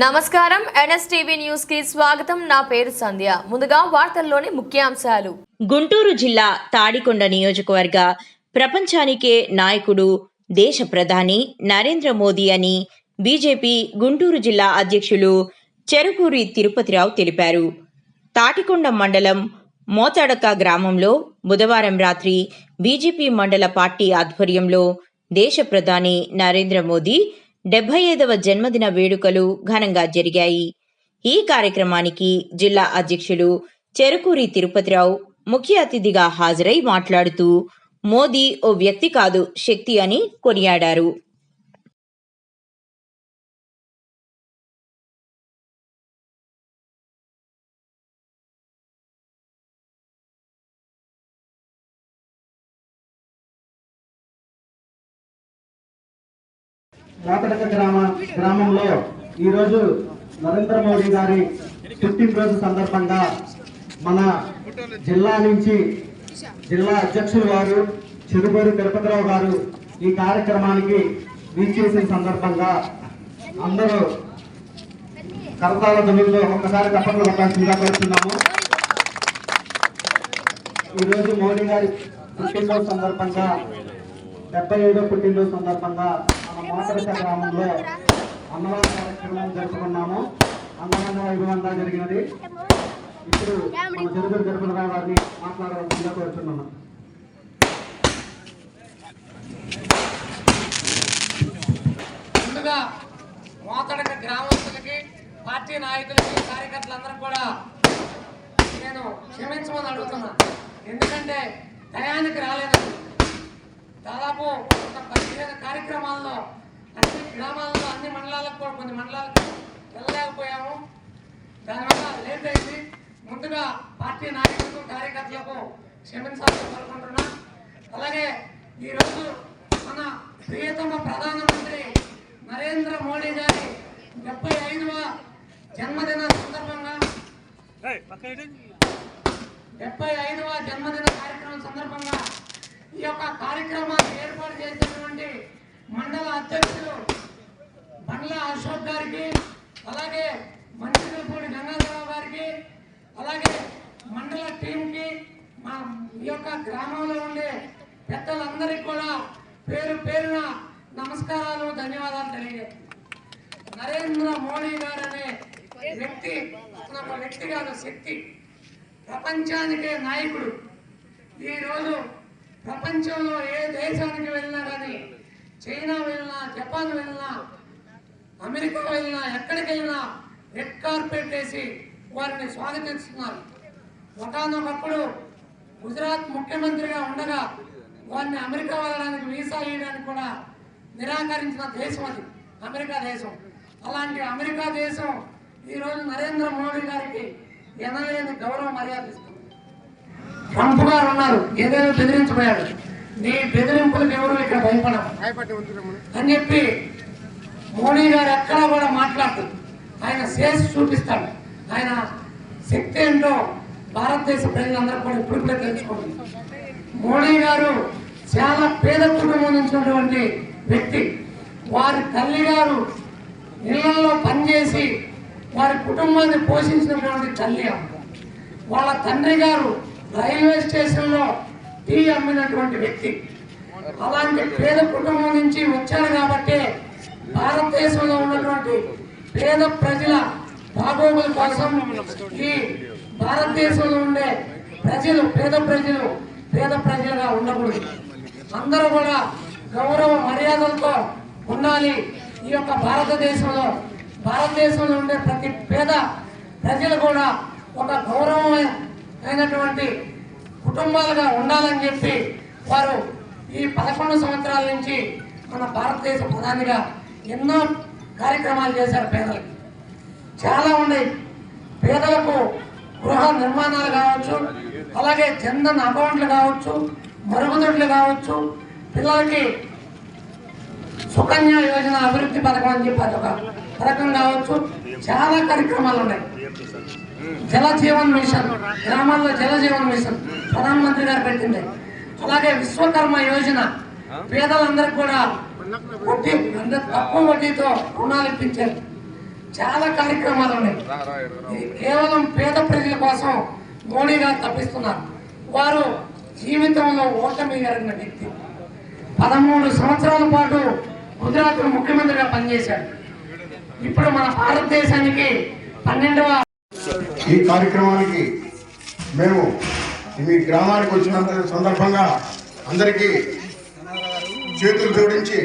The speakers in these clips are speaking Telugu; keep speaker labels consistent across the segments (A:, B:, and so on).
A: నమస్కారం. ఎన్ఎస్టీవీ న్యూస్కి స్వాగతం. నా పేరు సంధ్య. ముందుగా వార్తల్లోని ముఖ్యాంశాలు.
B: గుంటూరు జిల్లా తాడికొండ నియోజకవర్గ ప్రపంచానికే నాయకుడు దేశ ప్రధాని నరేంద్ర మోదీ అని బీజేపీ గుంటూరు జిల్లా అధ్యక్షులు చెరుకూరి తిరుపతిరావు తెలిపారు. తాటికొండ మండలం మోతాడక గ్రామంలో బుధవారం రాత్రి బీజేపీ మండల పార్టీ ఆధ్వర్యంలో దేశ ప్రధాని నరేంద్ర మోదీ డెబ్బై ఐదవ జన్మదిన వేడుకలు ఘనంగా జరిగాయి. ఈ కార్యక్రమానికి జిల్లా అధ్యక్షులు చెరుకూరి తిరుపతిరావు ముఖ్య అతిథిగా హాజరై మాట్లాడుతూ మోదీ ఓ వ్యక్తి కాదు శక్తి అని కొనియాడారు.
C: మోతడక గ్రామ గ్రామంలో ఈరోజు నరేంద్ర మోడీ గారి పుట్టినరోజు సందర్భంగా మన జిల్లా నుంచి జిల్లా అధ్యక్షులు వారు చెరుకూరు తిరుపతిరావు గారు ఈ కార్యక్రమానికి వీచేసిన సందర్భంగా అందరూ కరతాల ధ్వనిలో ఒక్కసారి తప్పట్లు కొట్టాల్సిందిగా కోరుతున్నాము ఈరోజు మోడీ గారి పుట్టినరోజు సందర్భంగా డెబ్బై ఏడో పుట్టినరోజు సందర్భంగా మన మోతరస గ్రామంలో అన్నదాన కార్యక్రమం జరుపుకున్నాము. అన్నదాన వైభవంగా జరిగినది. ఇప్పుడు మన చెరుకు తిరుపతిరావు గారిని మాట్లాడవలసిందిగా కోరుతున్నాను
D: ముందుగా మోతడక గ్రామస్తులకి పార్టీ నాయకులకి కార్యకర్తలందరూ కూడా నేను క్షమించమని అడుగుతున్నా. ఎందుకంటే టయానికి రాలేదు. దాదాపు ఒక పదిహేను కార్యక్రమాల్లో అన్ని గ్రామాల్లో అన్ని మండలాలకు కూడా కొన్ని మండలాలకు వెళ్ళలేకపోయాము. దానివల్ల లేట్ అయింది. ముందుగా పార్టీ నాయకులకు కార్యకర్తలకు క్షమించాలని కోరుకుంటున్నా. అలాగే ఈరోజు మన ప్రియతమ ప్రధానమంత్రి నరేంద్ర మోడీ గారి డెబ్బై ఐదవ జన్మదిన సందర్భంగా డెబ్బై ఐదవ జన్మదిన కార్యక్రమం సందర్భంగా ఈ యొక్క కార్యక్రమాన్ని ఏర్పాటు చేసినటువంటి మండల అధ్యక్షులు బండ్ల అశోక్ గారికి అలాగే మంత్రిపూడి గంగాధరరావు గారికి అలాగే మండల టీంకి మా ఈ యొక్క గ్రామంలో ఉండే పెద్దలందరికీ కూడా పేరు పేరున నమస్కారాలు ధన్యవాదాలు తెలియజేస్తున్నాను. నరేంద్ర మోడీ గారు అనే వ్యక్తి ఒక వ్యక్తి కాదు శక్తి ప్రపంచానికే నాయకుడు. ఈరోజు ప్రపంచంలో ఏ దేశానికి వెళ్ళినా కానీ చైనా వెళ్ళినా జపాన్ వెళ్ళినా అమెరికా వెళ్ళినా ఎక్కడికైనా రెడ్ కార్పెట్ వేసి వారిని స్వాగతిస్తున్నారు. ఒకనొకప్పుడు గుజరాత్ ముఖ్యమంత్రిగా ఉండగా వారిని అమెరికా వెళ్ళడానికి వీసా ఇవ్వడానికి కూడా నిరాకరించిన దేశం అది అమెరికా దేశం. అలాంటి అమెరికా దేశం ఈరోజు నరేంద్ర మోడీ గారికి ఎనలేని గౌరవ మర్యాద ఇస్తుంది. ట్రంప్ గారు ఉన్నారు ఏదైనా బెదిరించబోయాడు. నీ బెదిరింపులకు ఎవరు ఇక్కడ భయపడము అని చెప్పి మోడీ గారు ఎక్కడ కూడా మాట్లాడతారు ఆయన చేసి చూపిస్తాడు. ఆయన శక్తి ఏంటో భారతదేశ ప్రజలందరూ కూడా ఇప్పుడిప్పుడే తెలుసుకోండి. మోడీ గారు చాలా పేద కుటుంబం నుంచినటువంటి వ్యక్తి. వారి తల్లి గారు ఇళ్ళలో పనిచేసి వారి కుటుంబాన్ని పోషించినటువంటి తల్లి వాళ్ళ తండ్రి గారు రైల్వే స్టేషన్లో టీ అమ్మినటువంటి వ్యక్తి. అలాంటి పేద కుటుంబం నుంచి వచ్చారు కాబట్టి భారతదేశంలో ఉన్నటువంటి పేద ప్రజల బాగోగుల కోసం ఈ భారతదేశంలో ఉండే ప్రజలు పేద ప్రజలు పేద ప్రజలుగా ఉండకూడదు. అందరూ కూడా గౌరవ మర్యాదలతో ఉండాలి ఈ యొక్క భారతదేశంలో. భారతదేశంలో ఉండే ప్రతి పేద ప్రజలు కూడా ఒక గౌరవమైనటువంటి కుటుంబాలుగా ఉండాలని చెప్పి వారు ఈ పదకొండు సంవత్సరాల నుంచి మన భారతదేశ ప్రధానిగా ఎన్నో కార్యక్రమాలు చేశారు పేదలకు. చాలా ఉన్నాయి. పేదలకు గృహ నిర్మాణాలు కావచ్చు అలాగే జన్ధన్ అకౌంట్లు కావచ్చు మరుగుదొడ్లు కావచ్చు పిల్లలకి సుకన్య యోజన అభివృద్ధి పథకం అని చెప్పి అదొక పథకం కావచ్చు. చాలా కార్యక్రమాలు ఉన్నాయి. జల జీవన్ మిషన్ గ్రామాల్లో జల జీవన్ మిషన్ ప్రధానమంత్రి గారు పెట్టింది. అలాగే విశ్వకర్మ యోజన పేదలందరికీ కూడా వడ్డీ తక్కువ వడ్డీతో రుణాలు ఇప్పించారు. చాలా కార్యక్రమాలు ఉన్నాయి. కేవలం పేద ప్రజల కోసం మోడీ గారు తప్పిస్తున్నారు. వారు జీవితంలో ఓటమి జరిగిన వ్యక్తి. పదమూడు సంవత్సరాల పాటు గుజరాత్లో ముఖ్యమంత్రిగా పనిచేశాడు. ఇప్పుడు మన భారతదేశానికి పన్నెండవ
E: ఈ కార్యక్రమానికి మేము మీ గ్రామానికి వచ్చినంత సందర్భంగా అందరికీ చేతులు జోడించి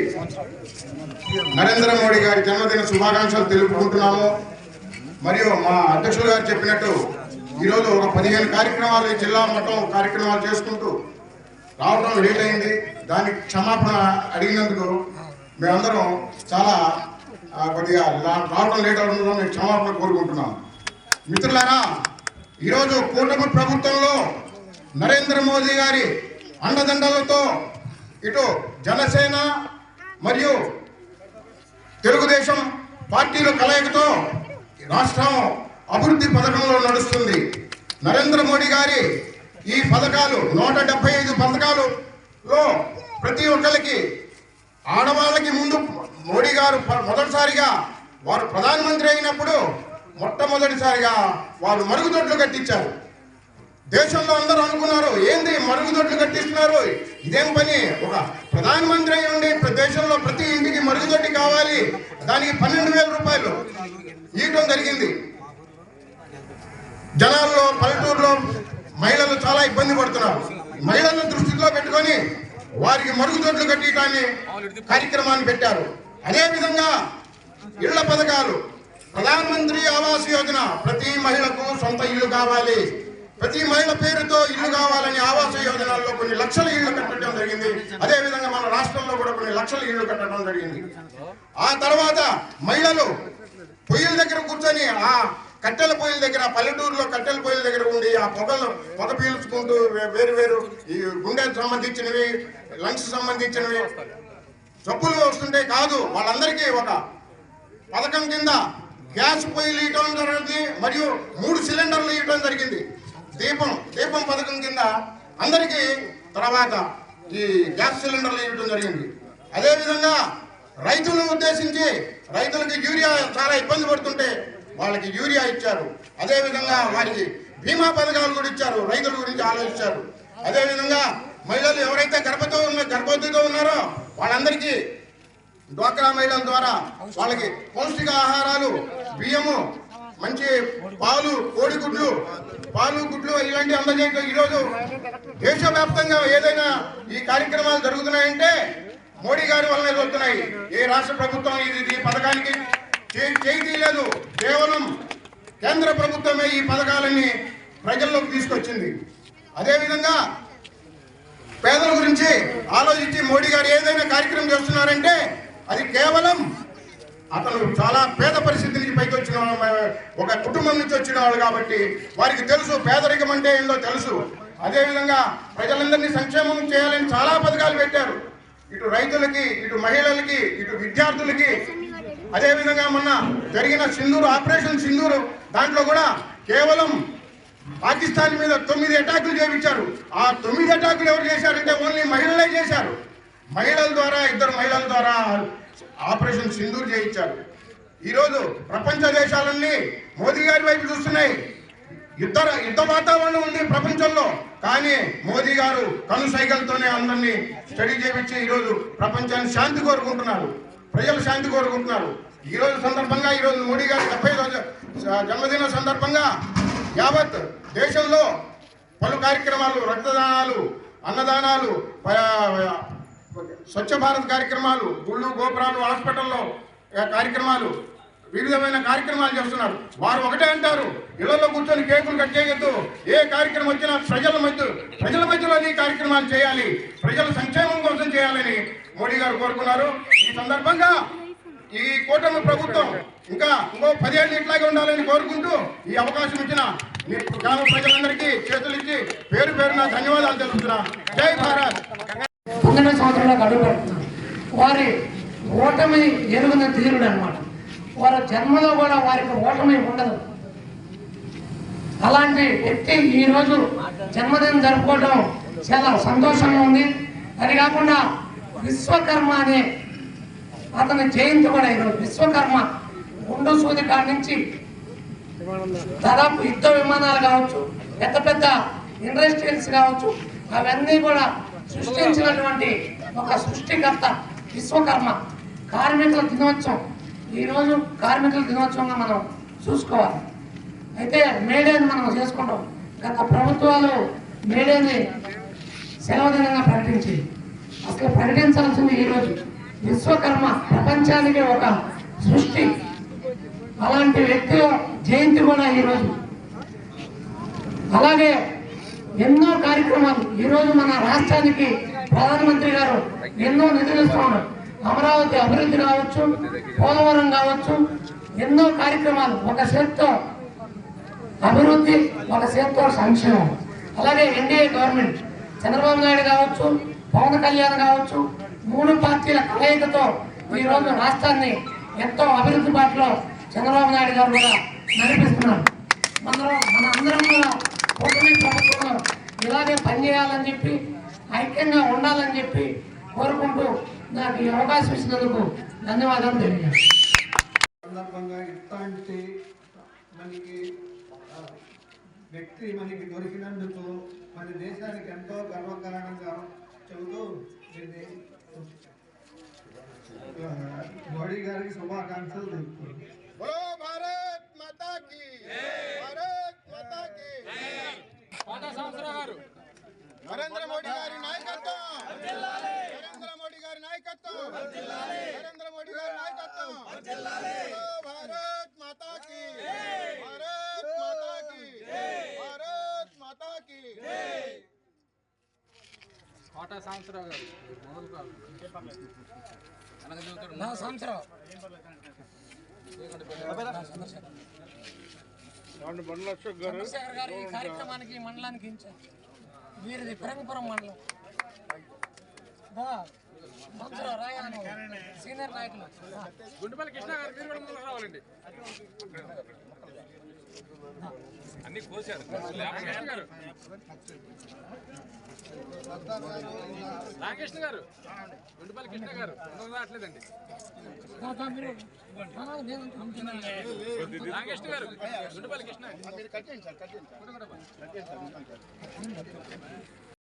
E: నరేంద్ర మోడీ గారి జన్మదిన శుభాకాంక్షలు తెలుపుకుంటున్నాము. మరియు మా అధ్యక్షులు గారు చెప్పినట్టు ఈరోజు ఒక పదిహేను కార్యక్రమాలు జిల్లా మొత్తం కార్యక్రమాలు చేసుకుంటూ రావడం లేట్ అయింది. దానికి క్షమాపణ అడిగినందుకు మేమందరం చాలా కొద్దిగా లా- రావడం లేట్ అవడంలో నేను క్షమాపణ కోరుకుంటున్నాం. మిత్రులారా ఈరోజు కూటమి ప్రభుత్వంలో నరేంద్ర మోదీ గారి అండదండలతో ఇటు జనసేన మరియు తెలుగుదేశం పార్టీల కలయికతో రాష్ట్రం అభివృద్ధి పథకంలో నడుస్తుంది. నరేంద్ర మోడీ గారి ఈ పథకాలు నూట డెబ్బై ఐదు పథకాలులో ప్రతి ఒక్కరికి ఆడవాళ్ళకి ముందు మోడీ గారు మొదటిసారిగా వారు ప్రధానమంత్రి అయినప్పుడు మొట్టమొదటిసారిగా వారు మరుగుదొడ్లు కట్టించారు. దేశంలో అందరూ అనుకున్నారు ఏంది మరుగుదొడ్లు కట్టిస్తున్నారు? ఇదేం పని? ఒక ప్రధానమంత్రి అయి ఉండి దేశంలో ప్రతి ఇంటికి మరుగుదొడ్డి కావాలి. దానికి పన్నెండు వేల రూపాయలు ఇవ్వడం జరిగింది. జనాల్లో పల్లెటూరులో మహిళలు చాలా ఇబ్బంది పడుతున్నారు. మహిళలను దృష్టిలో పెట్టుకొని వారికి మరుగుదొడ్లు కట్టడాన్ని కార్యక్రమాన్ని పెట్టారు. అదే విధంగా ఇళ్ళ పథకాలు. ప్రధానమంత్రి ఆవాస్ యోజన ప్రతి మహిళకు సొంత ఇల్లు కావాలి. ప్రతి మహిళ పేరుతో ఇల్లు కావాలని ఆవాస యోజనల్లో కొన్ని లక్షల ఇళ్ళు కట్టడం జరిగింది. అదే విధంగా మన రాష్ట్రంలో కూడా కొన్ని లక్షల ఇళ్ళు కట్టడం జరిగింది. ఆ తర్వాత మహిళలు పొయ్యిల దగ్గర కూర్చొని ఆ కట్టెల పొయ్యిల దగ్గర పల్లెటూరులో కట్టెల పొయ్యిల దగ్గర ఉండి ఆ పొగలు పొగ పీల్చుకుంటూ వేరు వేరు ఈ గుండెకు సంబంధించినవి లంగ్స్ సంబంధించినవి. జబ్బులు వస్తుంటే కాదు వాళ్ళందరికీ ఒక పథకం కింద గ్యాస్ పొయ్యిలు ఇవ్వడం జరిగింది మరియు మూడు సిలిండర్లు ఇవ్వడం జరిగింది. దీపం దీపం పథకం కింద అందరికీ తర్వాత ఈ గ్యాస్ సిలిండర్లు ఇవ్వడం జరిగింది. అదేవిధంగా రైతులను ఉద్దేశించి రైతులకి యూరియా చాలా ఇబ్బంది పడుతుంటే వాళ్ళకి యూరియా ఇచ్చారు. అదేవిధంగా వారికి బీమా పథకాలు కూడా ఇచ్చారు. రైతుల గురించి ఆలోచించారు. అదేవిధంగా మహిళలు ఎవరైతే గర్భతో ఉన్న గర్భవతితో ఉన్నారో వాళ్ళందరికీ డ్వాక్రా మహిళల ద్వారా వాళ్ళకి పౌష్టిక ఆహారాలు బియ్యము మంచి పాలు కోడిగుడ్లు పాలు గుడ్లు ఇలాంటి అందజేయడం ఈరోజు దేశవ్యాప్తంగా ఏదైనా ఈ కార్యక్రమాలు జరుగుతున్నాయంటే మోడీ గారి వల్లనే జరుగుతున్నాయి. ఏ రాష్ట్ర ప్రభుత్వం ఇది ఈ పథకానికి చే- లేదు కేవలం కేంద్ర ప్రభుత్వమే ఈ పథకాలన్నీ ప్రజల్లోకి తీసుకొచ్చింది. అదేవిధంగా పేదల గురించి ఆలోచించి మోడీ గారు ఏదైనా కార్యక్రమం చేస్తున్నారంటే అది కేవలం అతను చాలా పేద పరిస్థితి నుంచి పైకి వచ్చిన ఒక కుటుంబం నుంచి వచ్చిన వాళ్ళు కాబట్టి వారికి తెలుసు పేదరికం అంటే ఏందో తెలుసు. అదేవిధంగా ప్రజలందరినీ సంక్షేమం చేయాలని చాలా పథకాలు పెట్టారు. ఇటు రైతులకి ఇటు మహిళలకి ఇటు విద్యార్థులకి అదేవిధంగా మొన్న జరిగిన సింధూరు ఆపరేషన్ సింధూరు దాంట్లో కూడా కేవలం పాకిస్తాన్ మీద తొమ్మిది అటాకులు చేయించారు ఆ తొమ్మిది అటాకులు ఎవరు చేశారంటే ఓన్లీ మహిళలే చేశారు. మహిళల ద్వారా ఇద్దరు మహిళల ద్వారా ఆపరేషన్ సింధూర్ చేయించారు. ఈరోజు ప్రపంచ దేశాలన్నీ మోదీ గారి వైపు చూస్తున్నాయి. యుద్ధ యుద్ధ వాతావరణం ఉంది ప్రపంచంలో. కానీ మోదీ గారు కను సైకిల్తోనే అందరినీ స్టడీ చేయించి ఈరోజు ప్రపంచాన్ని శాంతి కోరుకుంటున్నారు. ప్రజలు శాంతి కోరుకుంటున్నారు. ఈ రోజు సందర్భంగా ఈ రోజు మోడీ గారి డెబ్బై రోజు జన్మదిన సందర్భంగా యావత్ దేశంలో పలు కార్యక్రమాలు రక్తదానాలు అన్నదానాలు స్వచ్ఛ భారత్ కార్యక్రమాలు గుళ్ళు గోపురాలు హాస్పిటల్లో కార్యక్రమాలు వివిధమైన కార్యక్రమాలు చేస్తున్నారు. వారు ఒకటే అంటారు ఇళ్ళలో కూర్చొని కేకులు కట్ చేయొద్దు. ఏ కార్యక్రమం వచ్చినా ప్రజల మధ్య ప్రజల మధ్యలో కార్యక్రమాలు చేయాలి. ప్రజల సంక్షేమం కోసం చేయాలని మోడీ గారు కోరుకున్నారు. ఈ సందర్భంగా ఈ కూటమి ప్రభుత్వం ఇంకా ఇంకో పదిహేళ్ళు ఇట్లాగే ఉండాలని కోరుకుంటూ ఈ అవకాశం ఇచ్చిన గ్రామ ప్రజలందరికీ చేతులు ఇచ్చి పేరు పేరున ధన్యవాదాలు తెలుపుతున్నా. జై భారత్.
D: పన్నెండు సంవత్సరాలకు అడుగు పెడుతున్నారు వారి ఓటమి ఎరుగున తీరుడు అనమాట వారి జన్మలో కూడా వారికి ఓటమి ఉండదు. అలాంటి వ్యక్తి ఈరోజు జన్మదినం జరుపుకోవడం చాలా సంతోషంగా ఉంది. అది కాకుండా విశ్వకర్మ అనే అతని జయంతి కూడా ఈరోజు. విశ్వకర్మ గుండు సూది కాడి నుంచి దాదాపు యుద్ధ విమానాలు కావచ్చు పెద్ద పెద్ద ఇండస్ట్రియల్స్ కావచ్చు అవన్నీ కూడా సృష్టించినటువంటి ఒక సృష్టికర్త విశ్వకర్మ. కార్మికుల దినోత్సవం. ఈరోజు కార్మికుల దినోత్సవంగా మనం చూసుకోవాలి. అయితే మేడేని మనం చేసుకుంటాం. గత ప్రభుత్వాలు మేడేని సెలవు దినంగా ప్రకటించి అసలు ప్రకటించాల్సింది ఈరోజు విశ్వకర్మ ప్రపంచానికి ఒక సృష్టి. అలాంటి వ్యక్తి జయంతి కూడా ఈరోజు అలాగే ఎన్నో కార్యక్రమాలు. ఈరోజు మన రాష్ట్రానికి ప్రధానమంత్రి గారు ఎన్నో నిధులు ఇస్తున్నారు. అమరావతి అభివృద్ధి కావచ్చు పోలవరం కావచ్చు ఎన్నో కార్యక్రమాలు. ఒక చేత్తో అభివృద్ధి ఒక చేత్తో సంక్షేమం. అలాగే ఎన్డీఏ గవర్నమెంట్ చంద్రబాబు నాయుడు కావచ్చు పవన్ కళ్యాణ్ కావచ్చు మూడు పార్టీల కలయికతో ఈ రోజు రాష్ట్రాన్ని ఎంతో అభివృద్ధి బాటలో చంద్రబాబు నాయుడు గారు కూడా నడిపిస్తున్నారు. మనలో మన అందరం కూడా కూటమి ప్రభుత్వంలో ఇలాగే పనిచేయాలని చెప్పి ఐక్యంగా ఉండాలని చెప్పి కోరుకుంటూ నాకు ఈ అవకాశం ఇచ్చినందుకు ధన్యవాదాలు తెలియజేస్తాను
C: సందర్భంగా ఇట్లాంటి మనకి వ్యక్తి మనకి దొరికినందుకు మన దేశానికి ఎంతో గర్వకారణంగా చెబుతూ దీన్ని మోడీ గారికి శుభాకాంక్షలు తెలుపుతుంది
E: బోలో భారత్ మాతా కీ భారత్ మాతా కీ నరేంద్ర మోడీ గారి నాయకత్వం నరేంద్ర మోడీ గారి నాయకత్వం నరేంద్ర మోడీ గారి నాయకత్వం బోలో భారత్ మాతా కీ భారత్ మాతా కీ భారత్ మాతా కీ
F: కోట సాంబశివరావు గారు. మొదలు కాదు వెనక చూస్తాడు
D: నా సంవత్సరం చంద్రశేఖర్ గారు ఈ కార్యక్రమానికి మండలానికి వీరిది పెరంగపురం మండలం. దా, సంవత్సరం రాయాను సీనియర్ నాయకులు. దా.
F: గుంటుపల్లి కృష్ణ గారు మీరు కూడా ముందుకు రావాలండి. అన్ని కోసారు. రామకృష్ణ గారు రామకృష్ణ గారు గుంటుపల్లి కృష్ణ. గారు రావట్లేదండి. రామకృష్ణ గారు గుంటుపల్లి కృష్ణ